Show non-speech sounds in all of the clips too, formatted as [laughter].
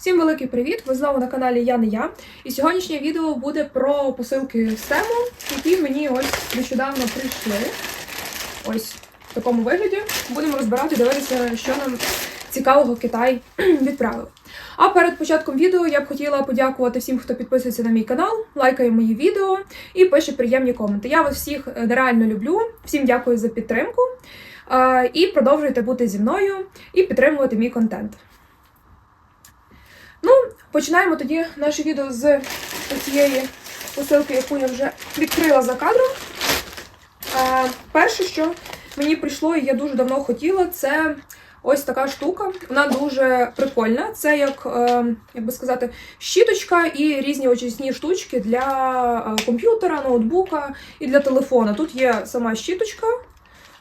Всім великий привіт! Ви знову на каналі Я не я. І сьогоднішнє відео буде про посилки з тему, які мені ось нещодавно прийшли. Ось в такому вигляді. Будемо розбирати, дивитися, що нам цікавого Китай [clears throat] відправив. А перед початком відео я б хотіла подякувати всім, хто підписується на мій канал, лайкає мої відео і пише приємні коменти. Я вас всіх е, нереально люблю. Всім дякую за підтримку. І продовжуйте бути зі мною і підтримувати мій контент. Починаємо тоді наше відео з цієї посилки, яку я вже відкрила за кадром. Е, перше, що мені прийшло, і я дуже давно хотіла, це ось така штука. Вона дуже прикольна. Це як, е, як би сказати, щіточка і різні очисні штучки для е, комп'ютера, ноутбука і для телефона. Тут є сама щіточка.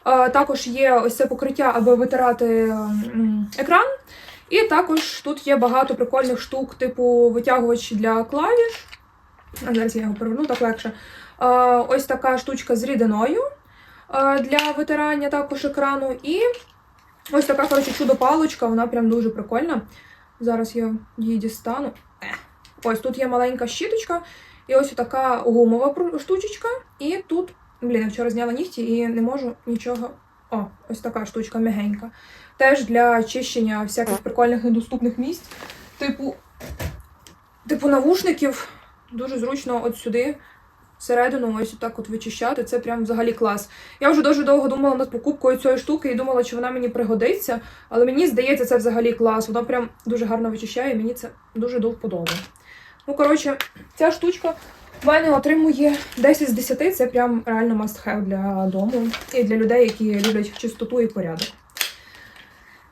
Е, Також є ось це покриття, аби витирати м, екран. І також тут є багато прикольних штук, типу витягувач для клавіш. А зараз я його переверну так легше. Ось така штучка з рідиною для витирання також екрану. І ось така, коротше, чудо-паличка, вона прям дуже прикольна. Зараз я її дістану. Ось тут є маленька щіточка, і ось така гумова штучечка. І тут, блін, я вчора зняла нігті і не можу нічого. О, ось така штучка м'ягенька. Теж для очищення всяких прикольних недоступних місць. Типу, типу навушників дуже зручно от сюди, всередину, ось так от вичищати. Це прям взагалі клас. Я вже дуже довго думала над покупкою цієї штуки і думала, чи вона мені пригодиться. Але мені здається, це взагалі клас. Воно прям дуже гарно вичищає, і мені це дуже до вподоби. Ну, коротше, ця штучка в мене отримує 10 з 10. Це прям реально must have для дому і для людей, які люблять чистоту і порядок.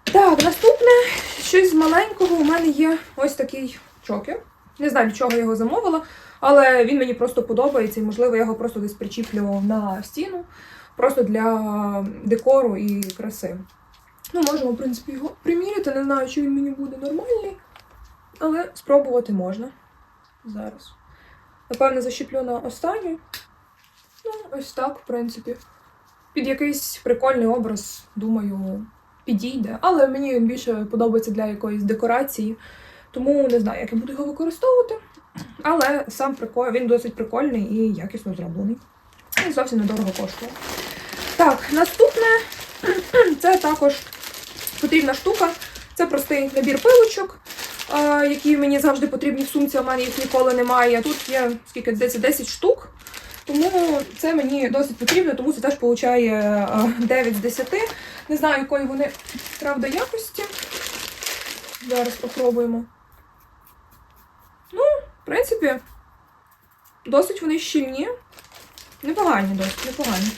Так, наступне щось з маленького. У мене є ось такий чокер. Не знаю, для чого я його замовила, але він мені просто подобається і, можливо, я його просто десь причіплю на стіну, просто для декору і краси. Ну, можемо, в принципі, його приміряти. Не знаю, чи він мені буде нормальний, але спробувати можна. Зараз. Напевно, защіплю на останню. Ну, ось так, в принципі. Під якийсь прикольний образ, думаю, підійде. Але мені більше подобається для якоїсь декорації. Тому не знаю, як я буду його використовувати. Але сам прикол, він досить прикольний і якісно зроблений. І зовсім недорого коштує. Так, наступне [clears throat] це також потрібна штука. Це простий набір пилочок, які мені завжди потрібні в сумці, а в мене їх ніколи немає. Тут є скільки здається, 10 штук. Тому це мені досить потрібно, тому це теж получає 9 з 10. Не знаю, якої вони правда якості. Зараз спробуємо. Ну, в принципі, досить вони щільні. Непогані, досить, непогані.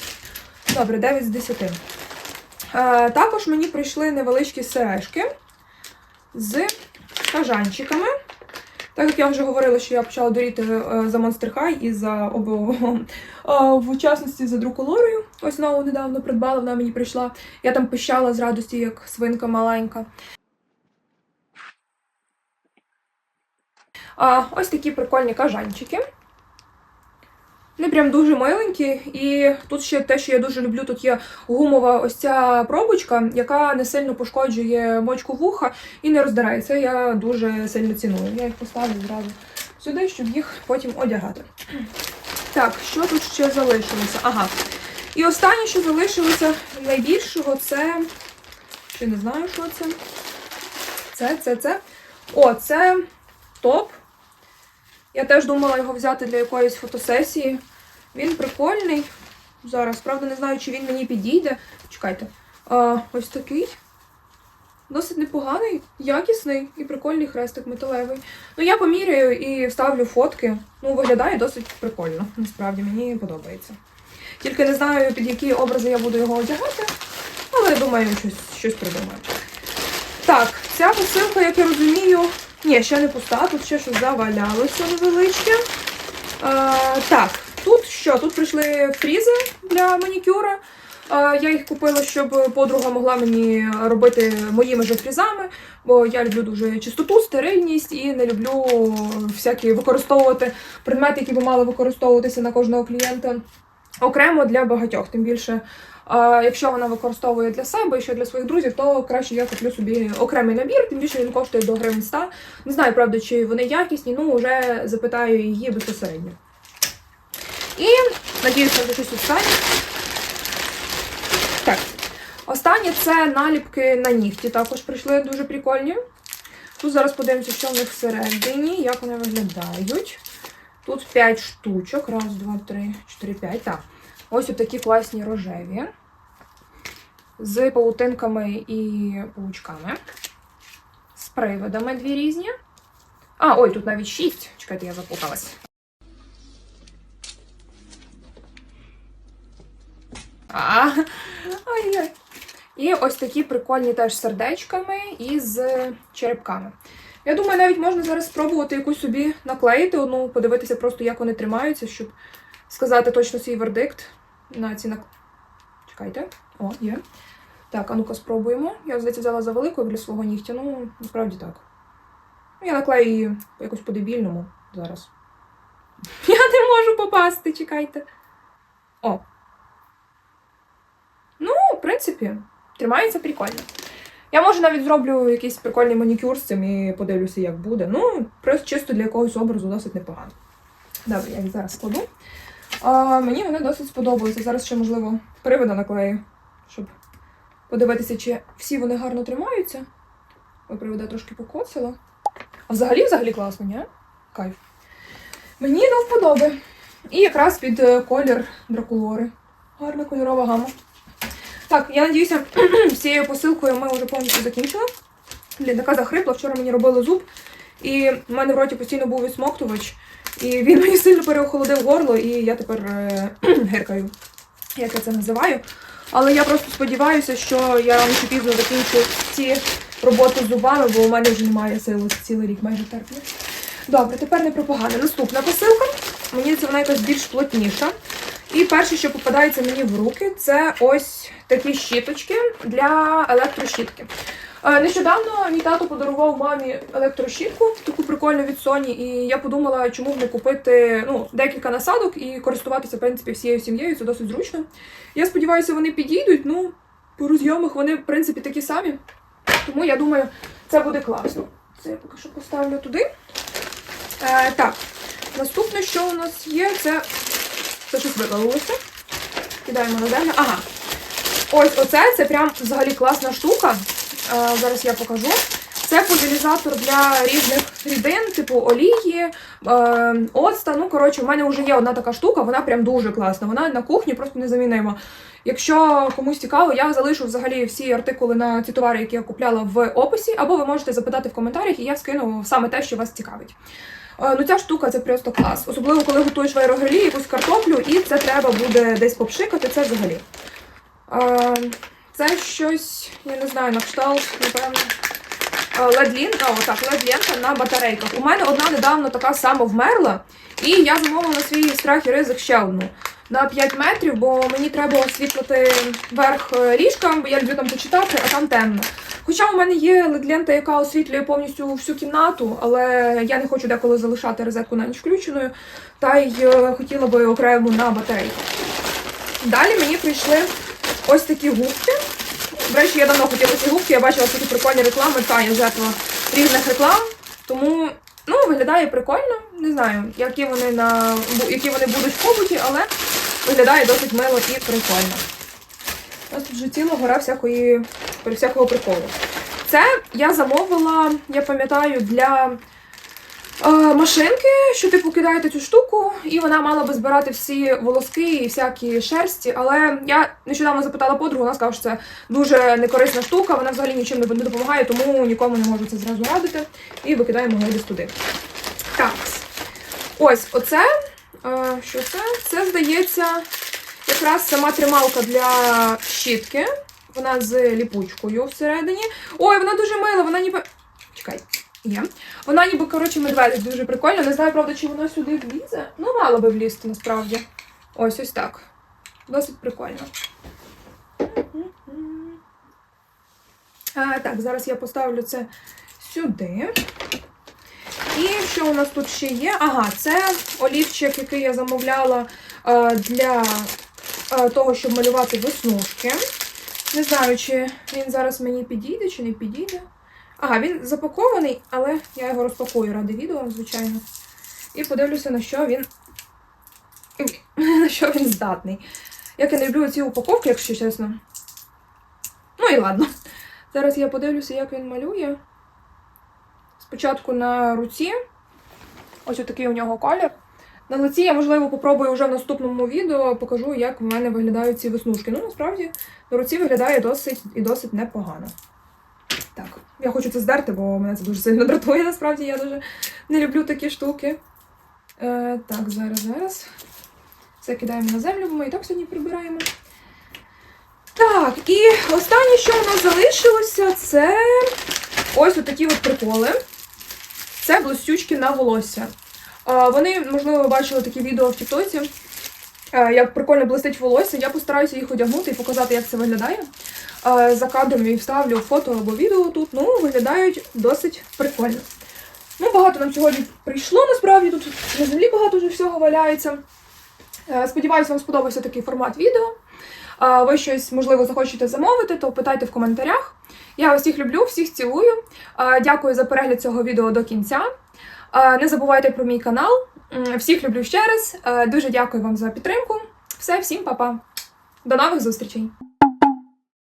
Добре, 9 з 10. Е, також мені прийшли невеличкі сережки з кажанчиками. Так як я вже говорила, що я почала доріти е, за Monster High і за обо... е, в частності за друколорою. Ось знову недавно придбала, вона мені прийшла. Я там пищала з радості, як свинка маленька. Ось такі прикольні кажанчики. Вони прям дуже миленькі. І тут ще те, що я дуже люблю, тут є гумова ось ця пробочка, яка не сильно пошкоджує мочку вуха і не роздирається. Я дуже сильно ціную. Я їх поставлю зразу сюди, щоб їх потім одягати. Так, що тут ще залишилося? Ага. І останнє, що залишилося найбільшого, це. Ще не знаю, що це. Це, це, це. О, це топ. Я теж думала його взяти для якоїсь фотосесії. Він прикольний. Зараз, правда, не знаю, чи він мені підійде. Чекайте. А, ось такий. Досить непоганий, якісний і прикольний хрестик металевий. Ну, я поміряю і вставлю фотки. Ну, виглядає досить прикольно. Насправді мені подобається. Тільки не знаю, під які образи я буду його одягати, але думаю, щось, щось придумаю. Так, ця посилка, як я розумію, ні, ще не пуста, тут ще щось завалялося невеличке. Е, так, тут що? Тут прийшли фрізи для манікюра. Я їх купила, щоб подруга могла мені робити моїми же фрізами, бо я люблю дуже чистоту, стерильність і не люблю всякі використовувати предмети, які би мали використовуватися на кожного клієнта окремо для багатьох. Тим більше якщо вона використовує для себе і ще для своїх друзів, то краще я куплю собі окремий набір, тим більше він коштує до гривень 100. Не знаю, правда, чи вони якісні, ну вже запитаю її безпосередньо. І надіюся, що щось останнє. Так. Останнє це наліпки на нігті. Також прийшли дуже прикольні. Тут зараз подивимося, що в них всередині, як вони виглядають. Тут 5 штучок. Раз, два, три, чотири, п'ять. Так. Ось такі класні рожеві. З павутинками і паучками. З приводами дві різні. А, ой, тут навіть шість. Чекайте, я запуталась. А, ой-ой. І ось такі прикольні теж сердечками і з черепками. Я думаю, навіть можна зараз спробувати якусь собі наклеїти одну, подивитися просто, як вони тримаються, щоб сказати точно свій вердикт на ці нак... Чекайте. О, є. Так, а ну-ка спробуємо. Я, здається, взяла за велику для свого нігтя, ну, насправді так. Ну, Я наклею її якось по-дебільному зараз. [laughs] Я не можу попасти, чекайте. О. В принципі, тримається прикольно. Я може навіть зроблю якийсь прикольний манікюр з цим і подивлюся, як буде. Ну, просто чисто для якогось образу досить непогано. Добре, я їх зараз складу. А, мені вони досить сподобалися. Зараз ще, можливо, привода наклею, щоб подивитися, чи всі вони гарно тримаються. Ой, привода трошки покоцала. А взагалі, взагалі класно, ні? Кайф. Мені до вподоби. І якраз під е, колір дракулори. Гарна кольорова гама. Так, я надіюся, [clears throat] з цією посилкою ми вже повністю закінчили. Блін, така захрипла. Вчора мені робили зуб, і в мене в роті постійно був відсмоктувач, і він мені сильно переохолодив горло, і я тепер е, [clears throat] гиркаю, як я це називаю. Але я просто сподіваюся, що я рано чи пізно закінчу ці роботи зубами, бо у мене вже немає сили цілий рік майже терпіти. Добре, тепер не про погане. Наступна посилка. Мені це вона якась більш плотніша. І перше, що попадається мені в руки, це ось такі щіточки для електрощітки. Е, Нещодавно мій тато подарував мамі електрощітку, таку прикольну від Sony, і я подумала, чому б не купити ну, декілька насадок і користуватися, в принципі, всією сім'єю, це досить зручно. Я сподіваюся, вони підійдуть. Ну, по розйомах вони, в принципі, такі самі. Тому я думаю, це буде класно. Це я поки що поставлю туди. Е, так, наступне, що у нас є, це. Це щось вивалилося. Кидаємо на землю. Ага. Ось оце це прям взагалі класна штука. Е, зараз я покажу. Це пульверізатор для різних рідин, типу олії, е, оцта. Ну, коротше, в мене вже є одна така штука, вона прям дуже класна. Вона на кухні просто незамінима. Якщо комусь цікаво, я залишу взагалі всі артикули на ці товари, які я купляла в описі, або ви можете запитати в коментарях, і я скину саме те, що вас цікавить. Е, Ну, ця штука це просто клас. Особливо, коли готуєш в аерогрилі якусь картоплю, і це треба буде десь попшикати, це взагалі. Е, Це щось, я не знаю, на кшталт, напевно. Ледлін, отак, лед-лента на батарейках. У мене одна недавно така сама вмерла, і я замовила свій страх і ризик ще одну на 5 метрів, бо мені треба освітлити верх е, ліжка, бо я люблю там почитати, а там темно. Хоча у мене є лед-лента, яка освітлює повністю всю кімнату, але я не хочу деколи залишати розетку на ніч включеною, та й е, хотіла би окремо на батарейку. Далі мені прийшли ось такі губки. До речі, я давно хотіла ці губки, я бачила такі прикольні реклами, та я жертва різних реклам. Тому ну, виглядає прикольно. Не знаю, які вони на які вони будуть в побуті, але виглядає досить мило і прикольно. Нас тут вже ціла гора всякої, всякого приколу. Це я замовила, я пам'ятаю, для е, машинки, що типу кидаєте цю штуку, і вона мала би збирати всі волоски і всякі шерсті. Але я нещодавно запитала подругу, вона сказала, що це дуже некорисна штука, вона взагалі нічим не допомагає, тому нікому не можу це зразу радити. І викидаємо десь туди. Так. Ось оце. е, Що це? Це здається якраз сама трималка для щітки. Вона з ліпучкою всередині. Ой, вона дуже мила, вона ніби. Чекай, є. Вона ніби, коротше, медведик дуже прикольно. Не знаю, правда, чи вона сюди влізе. Ну, мала би влізти насправді. Ось ось так. Досить прикольно. А, так, зараз я поставлю це сюди. І що у нас тут ще є? Ага, це олівчик, який я замовляла е, для е, того, щоб малювати веснушки. Не знаю, чи він зараз мені підійде, чи не підійде. Ага, він запакований, але я його розпакую ради відео, звичайно. І подивлюся, на що він. [laughs] на що він здатний. Як я не люблю ці упаковки, якщо чесно. Ну і ладно. Зараз я подивлюся, як він малює. Спочатку на руці. Ось такий у нього колір. На лиці я, можливо, попробую вже в наступному відео, покажу, як в мене виглядають ці веснушки. Ну, насправді, на руці виглядає досить і досить непогано. Так, я хочу це здерти, бо мене це дуже сильно дратує, насправді я дуже не люблю такі штуки. Е, так, зараз, зараз. Це кидаємо на землю, бо ми і так сьогодні прибираємо. Так, і останнє, що у нас залишилося, це ось такі от приколи. Це блистючки на волосся. Вони, можливо, бачили такі відео в Тіктоці, е, як прикольно блистить волосся. Я постараюся їх одягнути і показати, як це виглядає. За кадром і вставлю фото або відео тут. Ну, виглядають досить прикольно. Ну, багато нам сьогодні прийшло, насправді тут на землі багато вже всього валяється. Е, Сподіваюся, вам сподобався такий формат відео. Ви щось, можливо, захочете замовити, то питайте в коментарях. Я всіх люблю, всіх цілую. Дякую за перегляд цього відео до кінця. А, Не забувайте про мій канал. Всіх люблю ще раз. Е, Дуже дякую вам за підтримку. Все, всім па-па. До нових зустрічей!